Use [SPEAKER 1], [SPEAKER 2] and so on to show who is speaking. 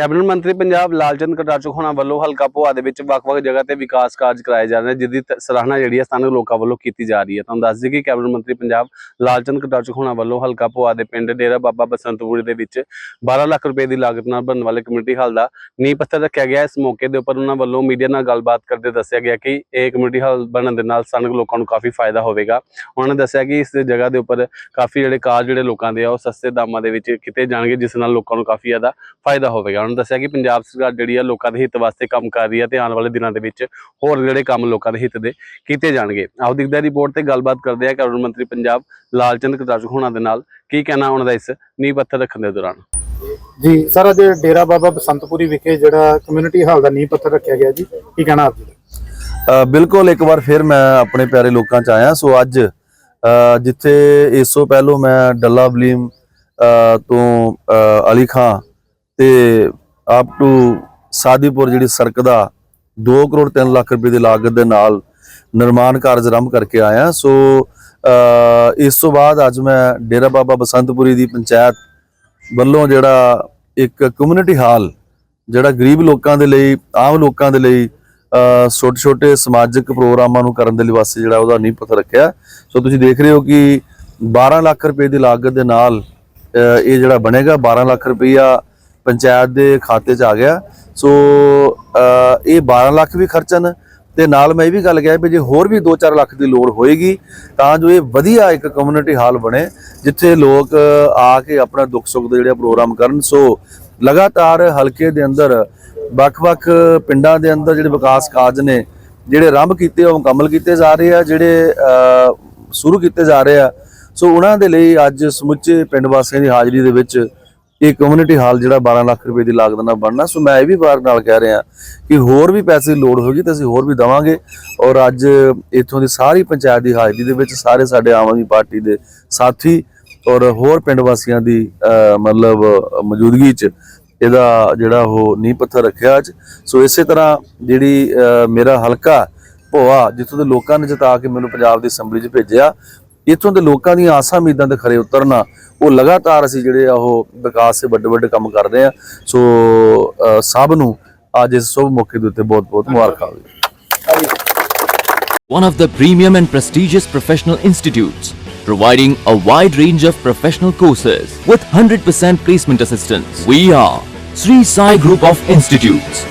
[SPEAKER 1] Cabinet ਮੰਤਰੀ ਪੰਜਾਬ ਲਾਲਚੰਦ ਕਟਾਚੋ ਹੋਣਾ ਵੱਲੋਂ ਹਲਕਾ ਭੋਆ ਦੇ ਵਿੱਚ ਵੱਖ-ਵੱਖ ਜਗ੍ਹਾ ਤੇ ਵਿਕਾਸ ਕਾਰਜ ਕਰਾਏ ਜਾ ਰਹੇ ਨੇ ਜਿਸ ਦੀ ਸਰਾਹਨਾ ਜਿਹੜੀ ਹੈ ਸਥਾਨਕ ਲੋਕਾਂ ਵੱਲੋਂ ਕੀਤੀ ਜਾ ਰਹੀ ਹੈ। ਤੁਹਾਨੂੰ ਦੱਸ ਦਈਏ ਕਿ ਕੈਬਨਿਟ ਮੰਤਰੀ ਪੰਜਾਬ ਲਾਲਚੰਦ ਕਟਾਚੋ ਹੋਣਾ ਵੱਲੋਂ ਹਲਕਾ ਭੋਆ ਦੇ ਪਿੰਡ ਡੇਰਾ ਬਾਬਾ ਬਸੰਤਪੁਰ ਦੇ ਵਿੱਚ 12 ਲੱਖ ਰੁਪਏ ਦੀ ਲਾਗਤ ਨਾਲ ਬਣਨ ਵਾਲੇ ਕਮਿਊਨਿਟੀ ਹਾਲ ਦਾ ਨੀਂਹ ਪੱਥਰ ਰੱਖਿਆ ਗਿਆ। ਇਸ ਮੌਕੇ ਦੇ ਉੱਪਰ ਉਹਨਾਂ ਵੱਲੋਂ ਮੀਡੀਆ ਨਾਲ ਗੱਲਬਾਤ ਕਰਦੇ ਦੱਸਿਆ ਗਿਆ ਕਿ ਇਹ ਕਮਿਊਨਿਟੀ ਹਾਲ ਬਣਨ ਦੇ ਨਾਲ ਸਥਾਨਕ ਲੋਕਾਂ ਨੂੰ ਕਾਫੀ ਫਾਇਦਾ ਹੋਵੇਗਾ। ਉਹਨਾਂ ਨੇ ਦੱਸਿਆ ਕਿ ਇਸ ਜਗ੍ਹਾ ਦੇ ਉੱਪਰ ਕਾਫੀ ਜਿਹੜੇ ਕਾਰਜ ਜਿਹੜੇ ਲੋਕਾਂ ਦੇ ਆ, ਉਹ ਸਸਤੇ ਦਾਮਾਂ ਦੇ ਵਿੱਚ ਕੀਤੇ ਜਾਣਗੇ, ਜਿਸ ਨਾਲ ਲੋਕਾਂ ਨੂੰ ਕਾਫੀ ਜ਼ਿਆਦਾ ਫਾਇਦਾ ਹੋਵੇਗਾ। ਨੇ ਦੱਸਿਆ ਕਿ ਪੰਜਾਬ ਸਰਕਾਰ ਜਿਹੜੀ ਆ ਲੋਕਾਂ ਦੇ ਹਿੱਤ ਵਾਸਤੇ ਕੰਮ ਕਰ ਰਹੀ ਹੈ ਤੇ ਆਉਣ ਵਾਲੇ ਦਿਨਾਂ ਦੇ ਵਿੱਚ ਹੋਰ ਜਿਹੜੇ ਕੰਮ ਲੋਕਾਂ ਦੇ ਹਿੱਤ ਦੇ ਕੀਤੇ ਜਾਣਗੇ। ਆਓ ਦਿਖਦਾ ਰਿਪੋਰਟ ਤੇ ਗੱਲਬਾਤ ਕਰਦੇ ਆ ਕੈਬਨਿਟ ਮੰਤਰੀ ਪੰਜਾਬ ਲਾਲਚੰਦ ਕਟਾਚੂ ਹੋਣਾ ਦੇ ਨਾਲ ਕੀ ਕਹਿਣਾ ਉਹਨਾਂ ਦਾ ਇਸ ਨੀਂਹ ਪੱਥਰ ਰੱਖਣ ਦੇ ਦੌਰਾਨ।
[SPEAKER 2] ਜੀ ਸਰ ਅੱਜ ਡੇਰਾ ਬਾਬਾ ਬਸੰਤਪੁਰੀ ਵਿਖੇ ਜਿਹੜਾ ਕਮਿਊਨਿਟੀ ਹਾਲ ਦਾ ਨੀਂਹ ਪੱਥਰ ਰੱਖਿਆ ਗਿਆ ਜੀ ਕੀ ਕਹਿਣਾ ਆਪ ਜੀ
[SPEAKER 3] ਬਿਲਕੁਲ ਇੱਕ ਵਾਰ ਫਿਰ ਮੈਂ ਆਪਣੇ ਪਿਆਰੇ ਲੋਕਾਂ ਚ ਆਇਆ। ਸੋ ਅੱਜ ਜਿੱਥੇ ਇਸ ਤੋਂ ਪਹਿਲੋਂ ਮੈਂ ਡੱਲਾ ਬਲੀਮ ਤੋਂ ਅਲੀ ਖਾਂ ਤੇ ਅਪ ਟੂ ਸਾਦੀਪੁਰ ਜਿਹੜੀ ਸੜਕ ਦਾ 2 ਕਰੋੜ 3 ਲੱਖ ਰੁਪਏ ਦੀ ਲਾਗਤ ਦੇ ਨਾਲ ਨਿਰਮਾਣ ਕਾਰਜ ਆਰੰਭ ਕਰਕੇ ਆਇਆ। ਸੋ ਇਸ ਤੋਂ ਬਾਅਦ ਅੱਜ ਮੈਂ ਡੇਰਾ ਬਾਬਾ ਬਸੰਤਪੁਰੀ ਦੀ ਪੰਚਾਇਤ ਵੱਲੋਂ ਜਿਹੜਾ ਇੱਕ ਕਮਿਊਨਿਟੀ ਹਾਲ ਜਿਹੜਾ ਗਰੀਬ ਲੋਕਾਂ ਦੇ ਲਈ, ਆਮ ਲੋਕਾਂ ਦੇ ਲਈ ਛੋਟੇ ਛੋਟੇ ਸਮਾਜਿਕ ਪ੍ਰੋਗਰਾਮਾਂ ਨੂੰ ਕਰਨ ਦੇ ਲਈ ਵਾਸਤੇ ਜਿਹੜਾ ਉਹਦਾ ਨੀਂਹ ਪੱਥਰ ਰੱਖਿਆ। ਸੋ, ਤੁਸੀਂ ਦੇਖ ਰਹੇ ਹੋ ਕਿ 12 ਲੱਖ ਰੁਪਏ ਦੀ ਲਾਗਤ ਦੇ ਨਾਲ ਇਹ ਜਿਹੜਾ ਬਣੇਗਾ 12 ਲੱਖ ਰੁਪਈਆ ਪੰਚਾਇਤ ਦੇ ਖਾਤੇ 'ਚ ਆ ਗਿਆ। ਸੋ ਇਹ 12 ਲੱਖ ਵੀ ਖਰਚਣ ਤੇ ਨਾਲ ਮੈਂ ਇਹ ਵੀ ਗੱਲ ਕਿਹਾ ਵੀ ਜੇ ਹੋਰ ਵੀ 2-4 ਲੱਖ ਦੀ ਲੋੜ ਹੋਏਗੀ, ਤਾਂ ਜੋ ਇਹ ਵਧੀਆ ਇੱਕ ਕਮਿਊਨਿਟੀ ਹਾਲ ਬਣੇ, ਜਿੱਥੇ ਲੋਕ ਆ ਕੇ ਆਪਣਾ ਦੁੱਖ ਸੁੱਖ ਦੇ ਜਿਹੜੇ ਪ੍ਰੋਗਰਾਮ ਕਰਨ। ਸੋ ਲਗਾਤਾਰ ਹਲਕੇ ਦੇ ਅੰਦਰ, ਵੱਖ-ਵੱਖ ਪਿੰਡਾਂ ਦੇ ਅੰਦਰ ਜਿਹੜੇ ਵਿਕਾਸ ਕਾਰਜ ਨੇ, ਜਿਹੜੇ ਆਰੰਭ ਕੀਤੇ ਉਹ ਮੁਕੰਮਲ ਕੀਤੇ ਜਾ ਰਹੇ ਆ, ਜਿਹੜੇ ਸ਼ੁਰੂ ਕੀਤੇ ਜਾ ਰਹੇ ਆ। ਸੋ ਉਹਨਾਂ ਦੇ ਲਈ ਅੱਜ ਸਮੁੱਚੇ ਪਿੰਡ ਵਾਸੀਆਂ ਦੀ ਹਾਜ਼ਰੀ ਦੇ ਵਿੱਚ ਇਹ ਕਮਿਊਨਿਟੀ ਹਾਲ ਜਿਹੜਾ 12 ਲੱਖ ਰੁਪਏ ਦੀ ਲਾਗਤ ਨਾਲ ਬਣਨਾ, ਸੋ ਮੈਂ ਇਹ ਵੀ ਵਾਰ ਨਾਲ ਕਹਿ ਰਿਹਾ ਕਿ ਹੋਰ ਵੀ ਪੈਸੇ ਦੀ ਲੋੜ ਹੋਗੀ ਤਾਂ ਅਸੀਂ ਹੋਰ ਵੀ ਦਵਾਂਗੇ। ਔਰ ਅੱਜ ਇੱਥੋਂ ਦੀ ਸਾਰੀ ਪੰਚਾਇਤ ਦੀ ਹਾਜ਼ਰੀ ਦੇ ਵਿੱਚ ਸਾਰੇ ਸਾਡੇ ਆਮ ਆਦਮੀ ਪਾਰਟੀ ਦੇ ਸਾਥੀ ਔਰ ਹੋਰ ਪਿੰਡ ਵਾਸੀਆਂ ਦੀ ਮਤਲਬ ਮੌਜੂਦਗੀ 'ਚ ਇਹਦਾ ਜਿਹੜਾ ਉਹ ਨੀਂਹ ਪੱਥਰ ਰੱਖਿਆ ਅੱਜ। ਸੋ ਇਸੇ ਤਰ੍ਹਾਂ ਜਿਹੜੀ ਮੇਰਾ ਹਲਕਾ ਭੋਆ, ਜਿੱਥੋਂ ਦੇ ਲੋਕਾਂ ਨੇ ਜਿਤਾ ਕੇ ਮੈਨੂੰ ਪੰਜਾਬ ਦੀ ਅਸੈਂਬਲੀ 'ਚ ਭੇਜਿਆ ਇੱਥੋਂ ਦੇ ਲੋਕਾਂ ਦੀਆਂ ਆਸਾਂ ਉਮੀਦਾਂ ਤੇ ਖਰੇ ਉਤਰਨਾ ਉਹ ਲਗਾਤਾਰ ਅਸੀਂ ਜਿਹੜੇ ਆ ਉਹ ਵਿਕਾਸ ਦੇ ਵੱਡੇ ਵੱਡੇ ਕੰਮ ਕਰਦੇ ਆ ਸੋ ਅ, ਸਭ ਨੂੰ ਅੱਜ ਇਸ ਸ਼ੁਭ ਮੌਕੇ ਦੇ ਉੱਤੇ ਬਹੁਤ ਬਹੁਤ ਮੁਬਾਰਕਾਂ ਹੋਵੇ
[SPEAKER 4] one of the premium and prestigious professional institutes, providing a wide range of professional courses with 100% placement assistance. We are Sri Sai Group of Institutes.